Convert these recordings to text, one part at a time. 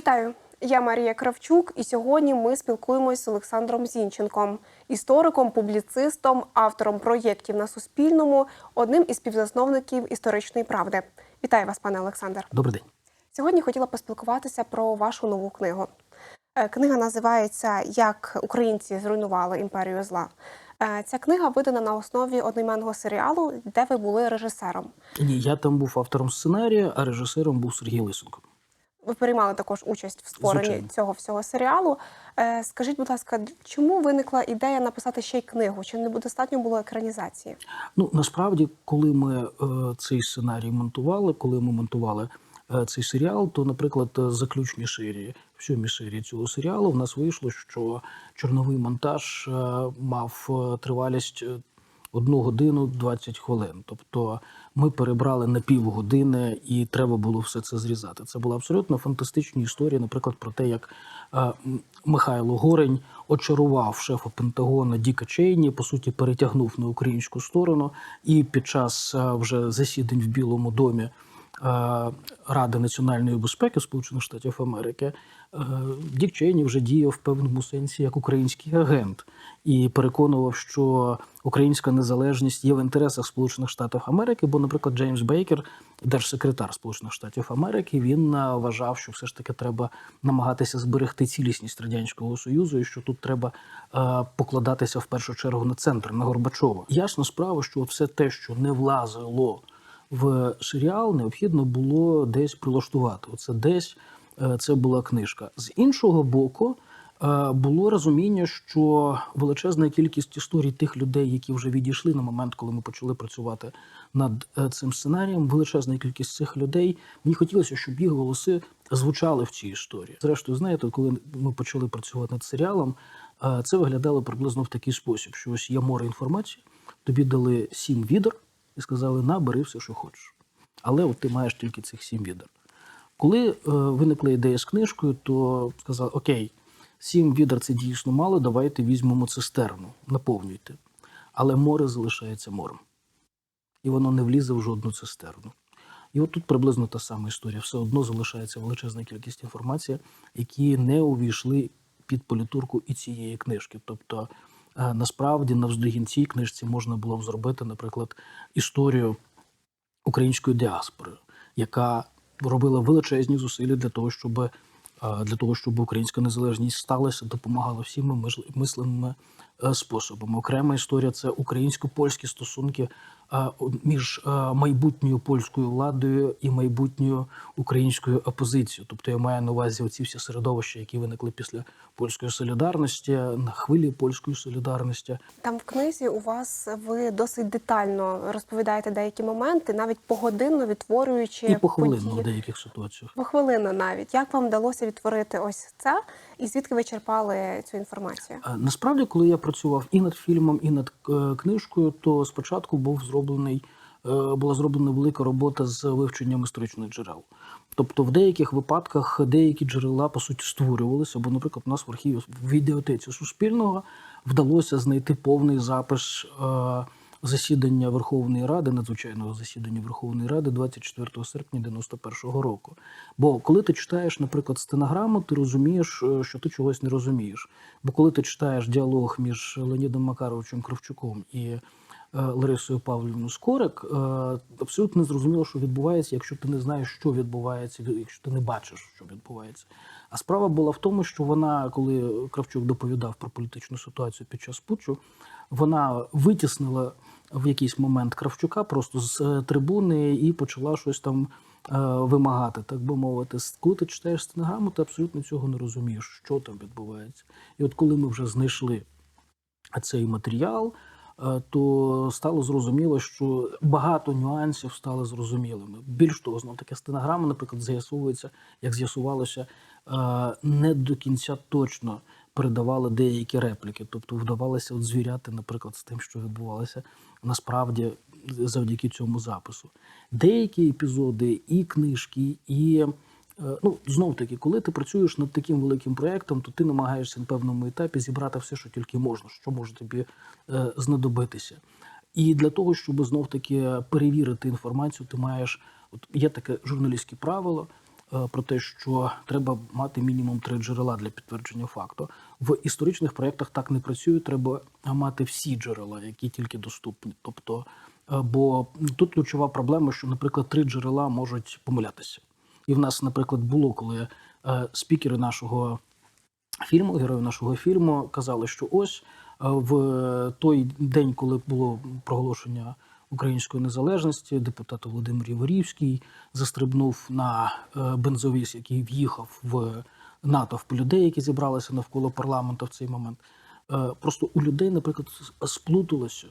Вітаю! Я Марія Кравчук, і сьогодні ми спілкуємось з Олександром Зінченком, істориком, публіцистом, автором проєктів на Суспільному, одним із співзасновників історичної правди. Вітаю вас, пане Олександр. Добрий день. Сьогодні хотіла поспілкуватися про вашу нову книгу. Е, Книга називається Як українці зруйнували імперію зла. Е, Ця книга видана на основі одноіменного серіалу, де ви були режисером. Ні, я там був автором сценарія, а режисером був Сергій Лисенко. Ви приймали також участь в створенні Звичайно. цього всього серіалу. Е, Скажіть, будь ласка, чому виникла ідея написати ще й книгу? Чи не достатньо було екранізації? Ну насправді, коли ми е, цей сценарій монтували, коли ми монтували е, цей серіал, то, наприклад, заключні серії, в сьомій серії цього серіалу, в нас вийшло, що чорновий монтаж мав тривалість. Одну годину 20 хвилин. Тобто ми перебрали на півгодини, і треба було все це зрізати. Це була абсолютно фантастична історія, наприклад, про те, як е, Михайло Горень очарував шефа Пентагона Діка Чейні, по суті, перетягнув на українську сторону, і під час е, вже засідань в Білому домі. Е, Ради національної безпеки Сполучених Штатів Америки е, Дік Чейні вже діяв в певному сенсі як український агент і переконував, що українська незалежність є в інтересах Сполучених Штатів Америки. Бо, наприклад, Джеймс Бейкер, держсекретар Сполучених Штатів Америки, він е, вважав, що все ж таки треба намагатися зберегти цілісність радянського союзу, і що тут треба покладатися в першу чергу на центр, на Горбачова. Ясна справа, що все те, що не влазило в серіал, необхідно було десь прилаштувати. Оце десь е, це була книжка. З іншого боку, е, було розуміння, що величезна кількість історій тих людей, які вже відійшли на момент, коли ми почали працювати над е, цим сценарієм, величезна кількість цих людей. Мені хотілося, щоб їх голоси звучали в цій історії. Зрештою, знаєте, коли ми почали працювати над серіалом, це виглядало приблизно в такий спосіб: що ось є море інформації, тобі дали сім відер і сказали: на, бери все, що хочеш. Але от ти маєш тільки цих сім відер. Коли е, виникла ідея з книжкою, то сказали: Окей, сім відер це дійсно мало, давайте візьмемо цистерну, наповнюйте. Але море залишається морем. І воно не влізе в жодну цистерну. І от тут приблизно та сама історія. Все одно залишається величезна кількість інформації, які не увійшли під політурку і цієї книжки. Тобто, насправді, навздогін цій книжці можна було б зробити, наприклад, історію української діаспори, яка робила величезні зусилля для того, щоб для того, щоб українська незалежність сталася, допомагала всіми мисленими способами. Окрема історія це українсько-польські стосунки е, між е, майбутньою польською владою і майбутньою українською опозицією. Тобто я маю на увазі оці всі середовища, які виникли після польської солідарності, на хвилі польської солідарності. Там в книзі у вас ви досить детально розповідаєте деякі моменти, навіть погодинно відтворюючи І похвилинно в деяких ситуаціях. Похвилинно навіть. Як вам вдалося відтворити ось це? І звідки ви черпали цю інформацію? Е, Насправді, коли я працював і над фільмом, і над е, книжкою, то спочатку був зроблений. е, Була зроблена велика робота з вивченням історичних джерел. Тобто, в деяких випадках деякі джерела по суті створювалися. Бо, наприклад, у нас в архіві в відеотеці Суспільного вдалося знайти повний запис засідання Верховної Ради, надзвичайного засідання Верховної Ради 24 серпня 91-го року. Бо коли ти читаєш, наприклад, стенограму, ти розумієш, е, що ти чогось не розумієш. Бо коли ти читаєш діалог між Леонідом Макаровичем Кравчуком і е, Ларисою Павлівною Скорик, е, абсолютно не зрозуміло, що відбувається, якщо ти не знаєш, що відбувається, якщо ти не бачиш, що відбувається. А справа була в тому, що вона, коли Кравчук доповідав про політичну ситуацію під час путчу, вона витіснила в якийсь момент Кравчука просто з е, трибуни і почала щось там е, вимагати, так би мовити. Коли ти читаєш стенограму, ти абсолютно цього не розумієш, що там відбувається. І от коли ми вже знайшли цей матеріал, е, то стало зрозуміло, що багато нюансів стали зрозумілими. Більш того, знов таки стенограма, наприклад, з'ясовується, як з'ясувалося, не до кінця точно передавали деякі репліки, тобто вдавалося от звіряти, наприклад, з тим, що відбувалося насправді завдяки цьому запису. Деякі епізоди, і книжки, і Е, Ну, знов таки, коли ти працюєш над таким великим проєктом, то ти намагаєшся на певному етапі зібрати все, що тільки можна, що може тобі е, знадобитися. І для того, щоб знов таки перевірити інформацію, ти маєш от є таке журналістське правило. Е, про те, що треба мати мінімум три джерела для підтвердження факту. В історичних проєктах так не працює. Треба мати всі джерела, які тільки доступні. Тобто, е, бо тут ключова проблема, що, наприклад, три джерела можуть помилятися. І в нас, наприклад, було, коли е, спікери нашого фільму, герої нашого фільму, казали, що ось в той день, коли було проголошення української незалежності, депутат Володимир Яворівський застрибнув на е, бензовіз, який в'їхав в натовп людей, які зібралися навколо парламенту в цей момент. Е, Просто у людей, наприклад, сплуталося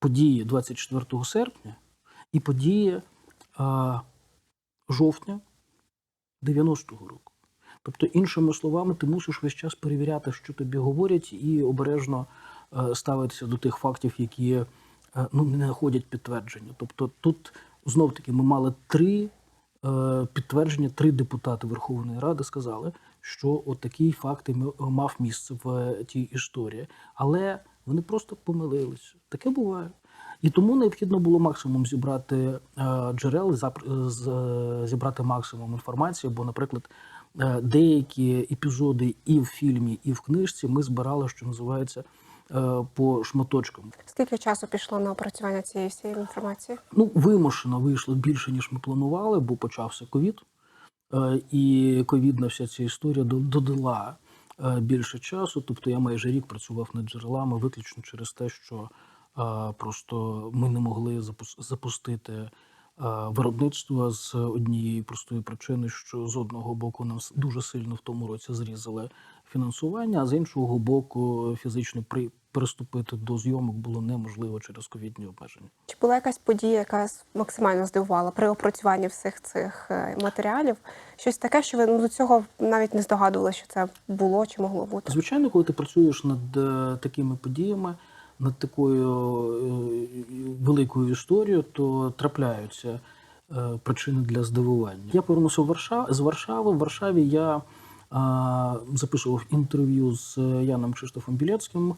події 24 серпня і події е, жовтня 90-го року. Тобто, іншими словами, ти мусиш весь час перевіряти, що тобі говорять, і обережно ставитися до тих фактів, які ну, не знаходять підтвердження. Тобто, тут знов таки ми мали три е, підтвердження, три депутати Верховної Ради сказали, що от такий факт мав місце в е, тій історії. Але вони просто помилилися. Таке буває. І тому необхідно було максимум зібрати е, джерел, зібрати максимум інформації, бо, наприклад, е, деякі епізоди і в фільмі, і в книжці ми збирали, що називається, е, по шматочкам. Скільки часу пішло на опрацювання цієї всієї інформації? Ну, вимушено вийшло більше, ніж ми планували, бо почався ковід. Е, І ковідна вся ця історія до- додала е, більше часу. Тобто я майже рік працював над джерелами виключно через те, що е, просто ми не могли запустити е, виробництво з однієї простої причини, що з одного боку нам дуже сильно в тому році зрізали фінансування, а з іншого боку, фізично при приступити до зйомок було неможливо через ковідні обмеження. Чи була якась подія, яка максимально здивувала при опрацюванні всіх цих е, матеріалів? Щось таке, що ви ну, до цього навіть не здогадували, що це було чи могло бути? Звичайно, коли ти працюєш над е, такими подіями, над такою е, великою історією, то трапляються причини для здивування. Я повернувся в Варшаву, з Варшави. В Варшаві я записував інтерв'ю з Яном Кшиштофом Білецьким.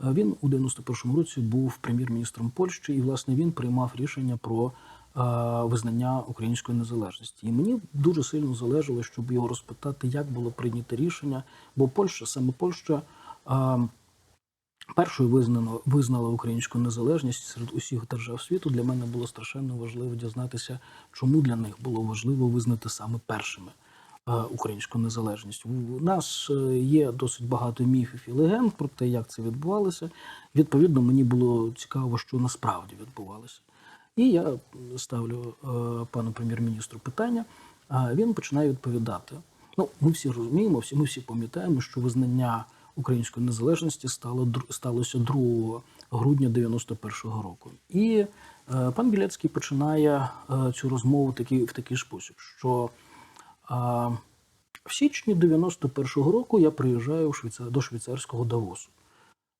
Він у 91-му році був прем'єр-міністром Польщі, і власне він приймав рішення про визнання української незалежності. І мені дуже сильно залежало, щоб його розпитати, як було прийнято рішення, бо Польща, саме Польща. Першою визнано визнала українську незалежність серед усіх держав світу. Для мене було страшенно важливо дізнатися, чому для них було важливо визнати саме першими українську незалежність. У нас е, є досить багато міфів і легенд про те, як це відбувалося. Відповідно, мені було цікаво, що насправді відбувалося. І я ставлю е, пану прем'єр-міністру питання, а він починає відповідати. Ну, ми всі розуміємо, всі ми всі пам'ятаємо, що визнання української незалежності стало сталося 2 грудня 91-го року. І е, пан Білецький починає е, цю розмову такий, в такий спосіб, що е, в січні 91-го року я приїжджаю до швейцарського Давосу.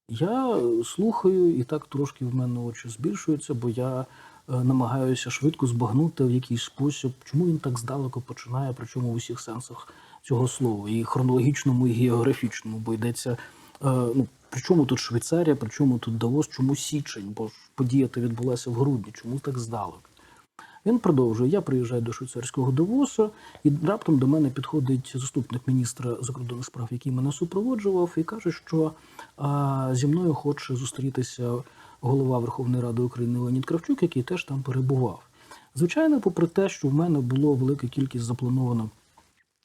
Я слухаю, і так трошки в мене очі збільшуються, бо я е, намагаюся швидко збагнути в якийсь спосіб, чому він так здалеку починає, причому в усіх сенсах цього слова, і хронологічному, і географічному, бо йдеться. е, Ну, при чому тут Швейцарія, при чому тут Давос, чому січень? Бо ж подія та відбулася в грудні, чому так здалеку? Він продовжує. Я приїжджаю до швейцарського Давосу, і раптом до мене підходить заступник міністра закордонних справ, який мене супроводжував, і каже, що а, зі мною хоче зустрітися голова Верховної Ради України Леонід Кравчук, який теж там перебував. Звичайно, попри те, що в мене було велика кількість заплановано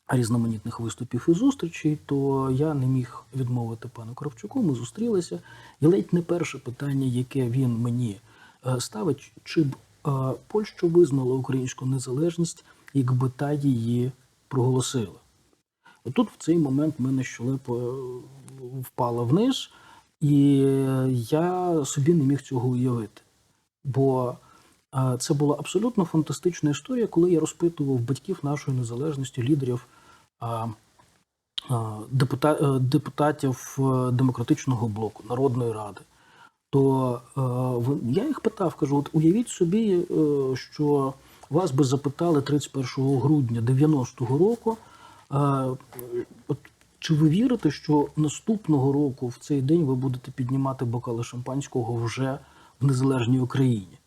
різноманітних виступів і зустрічей, то я не міг відмовити пану Кравчуку. Ми зустрілися. І ледь не перше питання, яке він мені е, ставить, чи б Польща визнала українську незалежність, якби та її проголосила. Тут в цей момент мене щелепа е, впала вниз, і я собі не міг цього уявити. Бо е, це була абсолютно фантастична історія, коли я розпитував батьків нашої незалежності, лідерів е, депутатів демократичного блоку, Народної Ради. То е, я їх питав, кажу: от уявіть собі, е, що вас би запитали 31 грудня 90-го року. е, от, чи ви вірите, що наступного року в цей день ви будете піднімати бокали шампанського вже в незалежній Україні?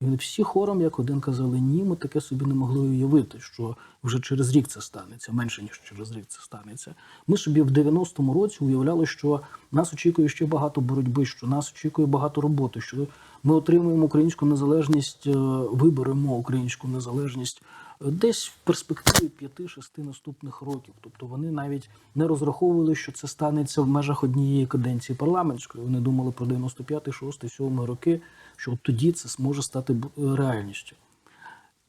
І вони всі хором, як один казали, ні, ми таке собі не могли уявити, що вже через рік це станеться, менше ніж через рік це станеться. Ми собі в 90-му році уявляли, що нас очікує ще багато боротьби, що нас очікує багато роботи, що ми отримуємо українську незалежність, е, виберемо українську незалежність е, десь в перспективі 5-6 наступних років. Тобто вони навіть не розраховували, що це станеться в межах однієї каденції парламентської. Вони думали про 95, 6, 7 роки, що от тоді це зможе стати е, реальністю.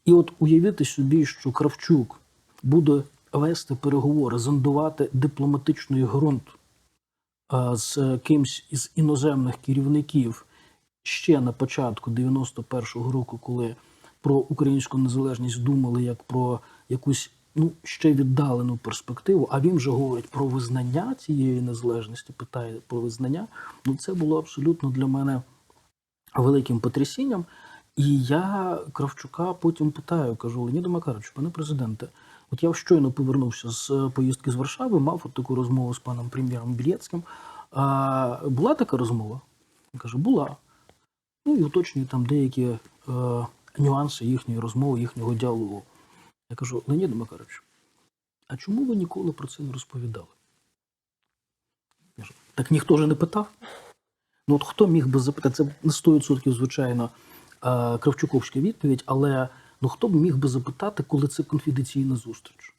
І от уявити собі, що Кравчук буде вести переговори, зондувати дипломатичний ґрунт з кимсь із іноземних керівників ще на початку 91-го року, коли про українську незалежність думали як про якусь ну ще віддалену перспективу, а він вже говорить про визнання цієї незалежності, питає про визнання. Ну це було абсолютно для мене великим потрясінням. І я Кравчука потім питаю, кажу: Леоніда Макаровичу, пане президенте, от я щойно повернувся з е, поїздки з Варшави, мав от таку розмову з паном прем'єром Білєцьким. А, була така розмова? Він каже, була. Ну і уточнюю там деякі е, нюанси їхньої розмови, їхнього діалогу. Я кажу, Леоніда Макарович, а чому ви ніколи про це не розповідали? Я кажу, так ніхто ж не питав. Ну от хто міг би запитати? Це на 100% звичайно е, Кравчуковська відповідь, але ну хто б міг би запитати, коли це конфіденційна зустріч?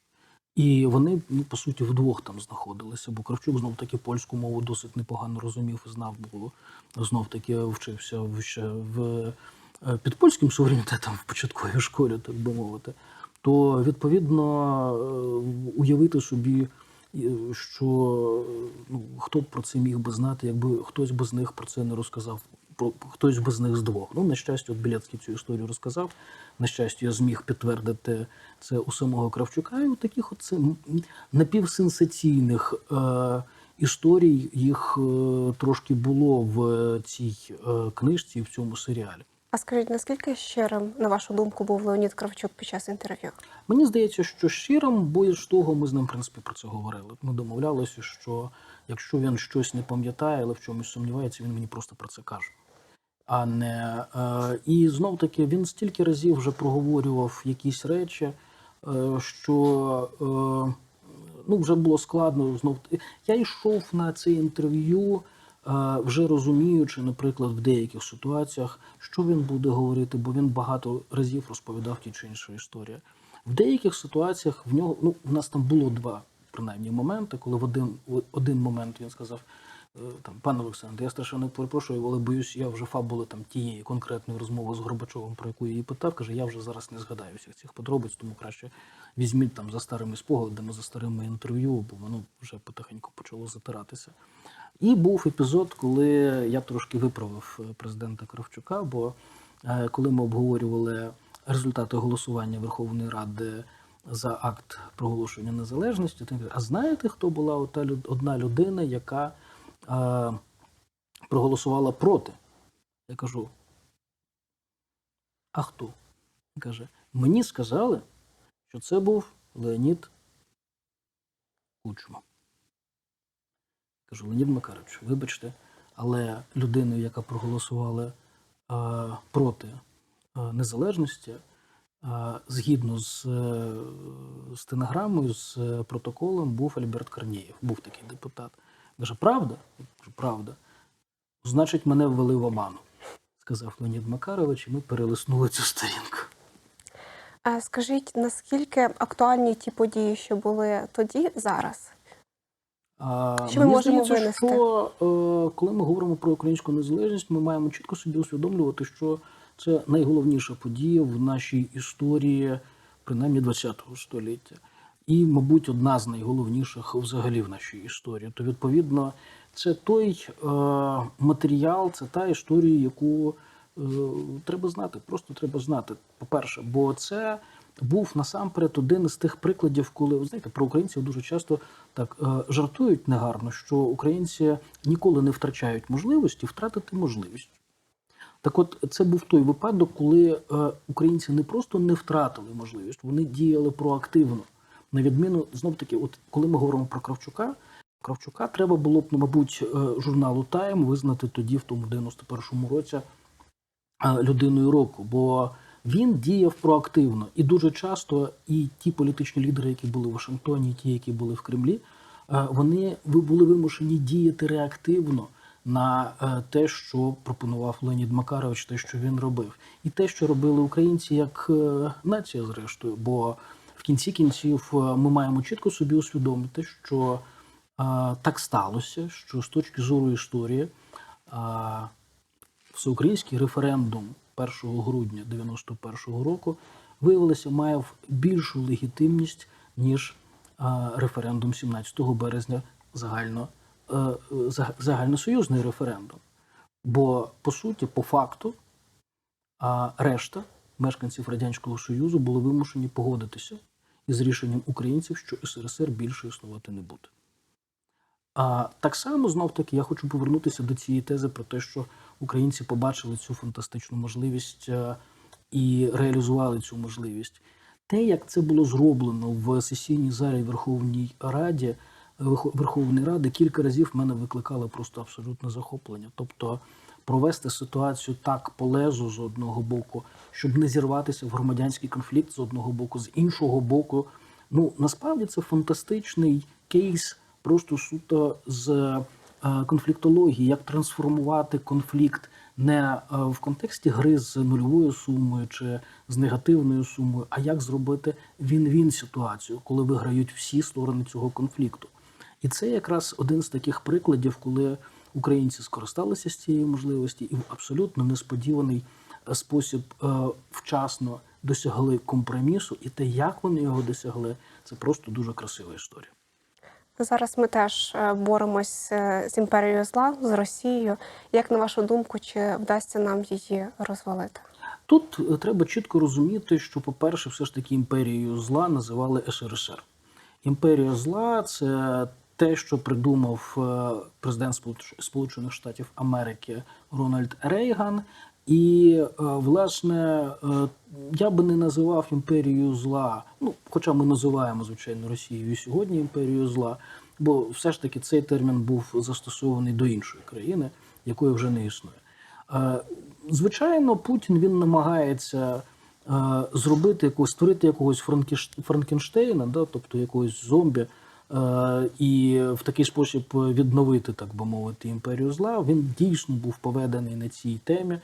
І вони, ну, по суті, вдвох там знаходилися, бо Кравчук знов таки польську мову досить непогано розумів і знав, бо знов таки вчився ще в е, під польським суверенітетом в початковій школі, так би мовити. То відповідно е, уявити собі, що е, ну, хто б про це міг би знати, якби хтось би з них про це не розказав. Про хтось би з них з двох. Ну, на щастя, от Білецький цю історію розказав. На щастя, я зміг підтвердити це у самого Кравчука. І у таких от це напівсенсаційних е, історій їх е, трошки було в цій е, книжці, в цьому серіалі. А скажіть, наскільки щирим, на вашу думку, був Леонід Кравчук під час інтерв'ю? Мені здається, що щирим, бо ж того ми з ним в принципі про це говорили. Ми домовлялися, що якщо він щось не пам'ятає, але в чомусь сумнівається, він мені просто про це каже. А не е, і знов таки він стільки разів вже проговорював якісь речі, е, що е, ну вже було складно знов. Я йшов на це інтерв'ю, вже розуміючи, наприклад, в деяких ситуаціях, що він буде говорити, бо він багато разів розповідав ті чи інші історії. В деяких ситуаціях в нього ну в нас там було два принаймні моменти, коли в один в один момент він сказав. е, Там, пане Олександр, я страшенно перепрошую, але боюсь, я вже фабули там тієї конкретної розмови з Горбачовим, про яку я її питав, каже, я вже зараз не згадаю всіх цих подробиць, тому краще візьміть там за старими спогадами, за старими інтерв'ю, бо воно вже потихеньку почало затиратися. І був епізод, коли я трошки виправив е, президента Кравчука, бо е, коли ми обговорювали результати голосування Верховної Ради за акт проголошення незалежності, то каже, а знаєте, хто була ота одна людина, яка е, проголосувала проти? Я кажу, а хто? Він каже, мені сказали, що це був Леонід Кучма. Кажу, Леонід Макарович, вибачте, але людиною, яка проголосувала е, проти е, незалежності, е, згідно з е, стенограмою, з протоколом, був Альберт Корнієв, був такий депутат. Каже, правда? Правда. Значить, мене ввели в оману, сказав Леонід Макарович, і ми перелиснули цю сторінку. А скажіть, наскільки актуальні ті події, що були тоді, зараз? Що ми мені можемо здається, винести? що е, коли ми говоримо про українську незалежність, ми маємо чітко собі усвідомлювати, що це найголовніша подія в нашій історії, принаймні ХХ століття. І, мабуть, одна з найголовніших взагалі в нашій історії. То, відповідно, це той е, матеріал, це та історія, яку е, треба знати. Просто треба знати. По-перше, бо це був насамперед один із тих прикладів, коли ви знаєте, про українців дуже часто так е, жартують негарно, що українці ніколи не втрачають можливості втратити можливість. Так от, це був той випадок, коли е, українці не просто не втратили можливість, вони діяли проактивно. На відміну, знов таки, от коли ми говоримо про Кравчука, Кравчука треба було б, ну, мабуть, е, журналу Тайм визнати тоді, в тому 91-му році, людиною року, бо він діяв проактивно. І дуже часто і ті політичні лідери, які були в Вашингтоні, і ті, які були в Кремлі, е, вони були вимушені діяти реактивно на е, те, що пропонував Леонід Макарович, те, що він робив, і те, що робили українці як е, нація, зрештою. Бо в кінці кінців ми маємо чітко собі усвідомити, що так сталося, що з точки зору історії всеукраїнський референдум 1 грудня 91-го року виявилося має більшу легітимність ніж референдум 17 березня загально, е, е, за- загальносоюзний референдум. Бо по суті, по факту, решта мешканців Радянського Союзу були вимушені погодитися із рішенням українців, що СРСР більше існувати не буде. А так само знов таки я хочу повернутися до цієї тези про те, що українці побачили цю фантастичну можливість е, і реалізували цю можливість. Те, як це було зроблено в сесійній залі Верховній Раді, Верховної Ради, кілька разів мене викликало просто абсолютне захоплення. Тобто провести ситуацію так по лезу з одного боку, щоб не зірватися в громадянський конфлікт з одного боку, з іншого боку. Ну насправді це фантастичний кейс просто суто з конфліктології, як трансформувати конфлікт не е, в контексті гри з нульовою сумою чи з негативною сумою, а як зробити він-він ситуацію, коли виграють всі сторони цього конфлікту. І це якраз один з таких прикладів, коли українці скористалися з цієї можливості і в абсолютно несподіваний е, спосіб е, вчасно досягли компромісу, і те, як вони його досягли, це просто дуже красива історія. Зараз ми теж е, боремось е, з імперією зла, з Росією. Як на вашу думку, чи вдасться нам її розвалити? Тут е, треба чітко розуміти, що, по-перше, все ж таки імперією зла називали СРСР. Імперія зла це те, що придумав президент Сполуч- Сполучених Штатів Америки Рональд Рейган. І, е, власне, е, я би не називав імперією зла, ну, хоча ми називаємо, звичайно, Росією сьогодні імперією зла, бо все ж таки цей термін був застосований до іншої країни, якої вже не існує. Е, Звичайно, Путін він намагається зробити якогось, створити якогось Франкенштейна, да, тобто якогось зомбі, і в такий спосіб відновити, так би мовити, імперію зла. Він дійсно був поведений на цій темі.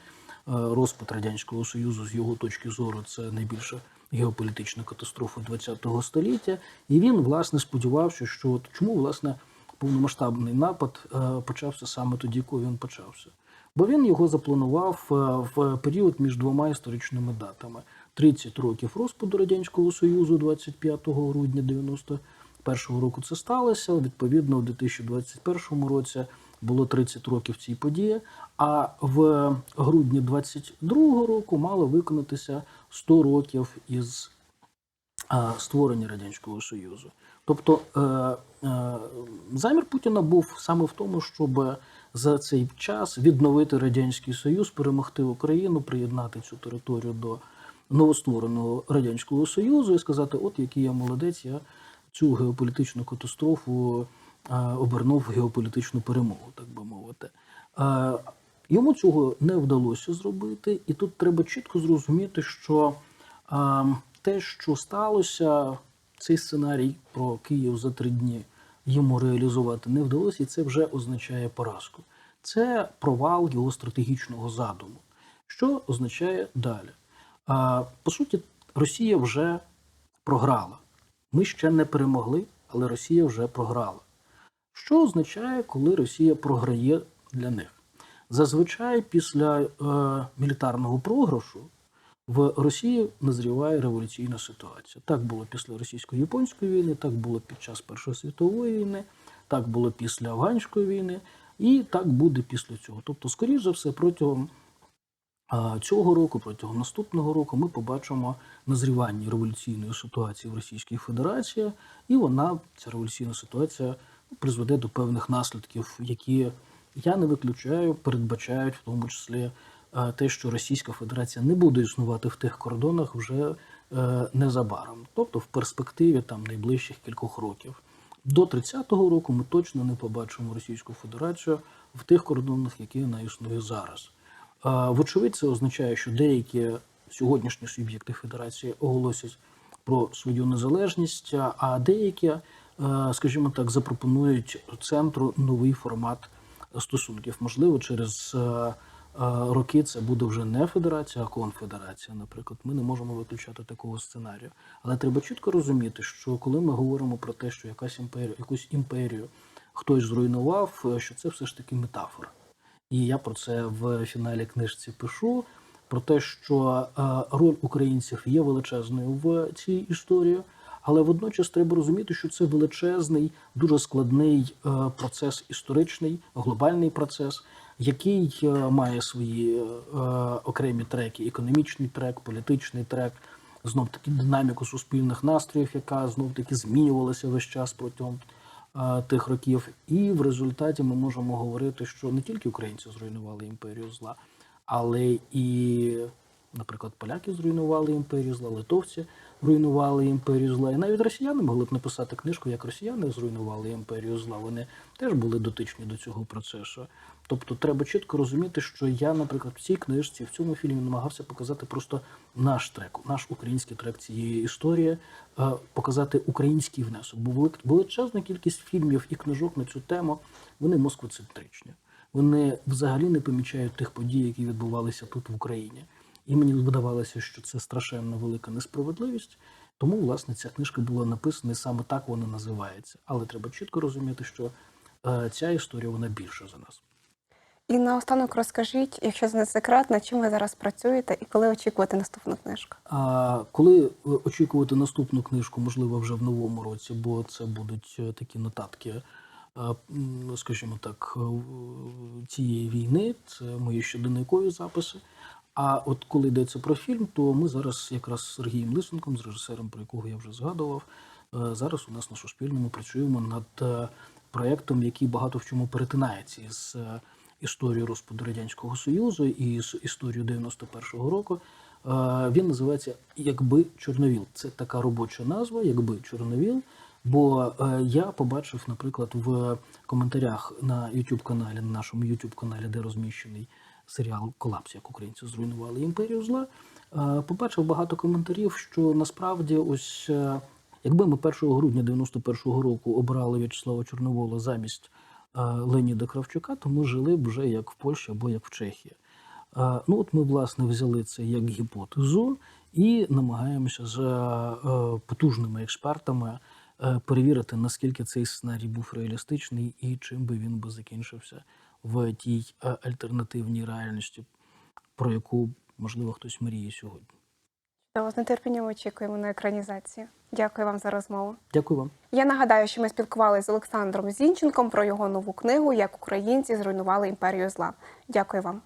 Е, Розпад Радянського Союзу з його точки зору це найбільша геополітична катастрофа ХХ століття. І він, власне, сподівався, що от чому власне повномасштабний напад е, почався саме тоді, коли він почався. Бо він його запланував е, в період між двома історичними датами: 30 років розпаду Радянського Союзу, 25 грудня 91 року це сталося. Відповідно, у 2021 році було 30 років цій події. А в грудні 22-го року мало виконатися 100 років із створення Радянського Союзу. Тобто е, е, замір Путіна був саме в тому, щоб за цей час відновити Радянський Союз, перемогти Україну, приєднати цю територію до новоствореного Радянського Союзу і сказати, от який я молодець, я цю геополітичну катастрофу обернув геополітичну перемогу, так би мовити. Йому цього не вдалося зробити, і тут треба чітко зрозуміти, що те, що сталося, цей сценарій про Київ за три дні йому реалізувати не вдалося, і це вже означає поразку. Це провал його стратегічного задуму. Що означає далі? По суті, Росія вже програла. Ми ще не перемогли, але Росія вже програла. Що означає, коли Росія програє для них? Зазвичай після е, мілітарного програшу в Росії назріває революційна ситуація. Так було після російсько-японської війни, так було під час Першої світової війни, так було після Афганської війни, і так буде після цього. Тобто, скоріш за все, протягом а, цього року, протягом наступного року, ми побачимо назрівання революційної ситуації в Російській Федерації, і вона, ця революційна ситуація, призведе до певних наслідків, які я не виключаю, передбачають в тому числі е, те, що Російська Федерація не буде існувати в тих кордонах вже е, незабаром, тобто в перспективі там найближчих кількох років. До 30-го року ми точно не побачимо Російську Федерацію в тих кордонах, які вона існує зараз. Вочевидь, це означає, що деякі сьогоднішні суб'єкти федерації оголосять про свою незалежність, а деякі, е, скажімо так, запропонують центру новий формат стосунків. Можливо, через е, е, роки це буде вже не федерація, а конфедерація. Наприклад, ми не можемо виключати такого сценарію. Але треба чітко розуміти, що коли ми говоримо про те, що якась імперія, якусь імперію хтось зруйнував, е, що це все ж таки метафора. І я про це в фіналі книжці пишу. Про те, що е, роль українців є величезною в цій історії, але водночас треба розуміти, що це величезний, дуже складний е, процес історичний, глобальний процес, який е, має свої е, окремі треки: економічний трек, політичний трек, знов таки динаміку суспільних настроїв, яка знов таки змінювалася весь час протягом тих років. І в результаті ми можемо говорити, що не тільки українці зруйнували імперію зла, але і, наприклад, поляки зруйнували імперію зла, литовці руйнували імперію зла. І навіть росіяни могли б написати книжку, як росіяни зруйнували імперію зла. Вони теж були дотичні до цього процесу. Тобто треба чітко розуміти, що я, наприклад, в цій книжці, в цьому фільмі намагався показати просто наш трек, наш український трек цієї історії, е, показати український внесок. Бо величезна кількість фільмів і книжок на цю тему вони москвоцентричні. Вони взагалі не помічають тих подій, які відбувалися тут в Україні. І мені видавалося, що це страшенно велика несправедливість. Тому, власне, ця книжка була написана і саме так вона називається. Але треба чітко розуміти, що е, ця історія вона більша за нас. І наостанок розкажіть, якщо це не секрет, над чим ви зараз працюєте і коли очікувати наступну книжку? А коли е, очікувати наступну книжку, можливо, вже в новому році, бо це будуть е, такі нотатки, скажімо так, цієї війни, це мої щоденникові записи. А от коли йдеться про фільм, то ми зараз якраз з Сергієм Лисенком, з режисером, про якого я вже згадував, е, зараз у нас на Суспільному працюємо над е, проєктом, який багато в чому перетинається із е, історією розпаду Радянського Союзу і з історією 91-го року. Він називається Якби Чорновіл. Це така робоча назва, якби Чорновіл. Бо я побачив, наприклад, в коментарях на youtube каналі, на нашому youtube каналі, де розміщений серіал Колапс, як українці зруйнували імперію зла. е, Побачив багато коментарів, що насправді ось е, якби ми 1 грудня 91-го року обрали В'ячеслава Чорновола замість е, Леніда Кравчука, то ми жили б вже як в Польщі або як в Чехії. Ну, от ми, власне, взяли це як гіпотезу і намагаємося з потужними експертами перевірити, наскільки цей сценарій був реалістичний і чим би він би закінчився в тій е, альтернативній реальності, про яку, можливо, хтось мріє сьогодні. Чудово, з нетерпінням очікуємо на екранізацію. Дякую вам за розмову. Дякую вам. Я нагадаю, що ми спілкувалися з Олександром Зінченком про його нову книгу Як українці зруйнували імперію зла. Дякую вам.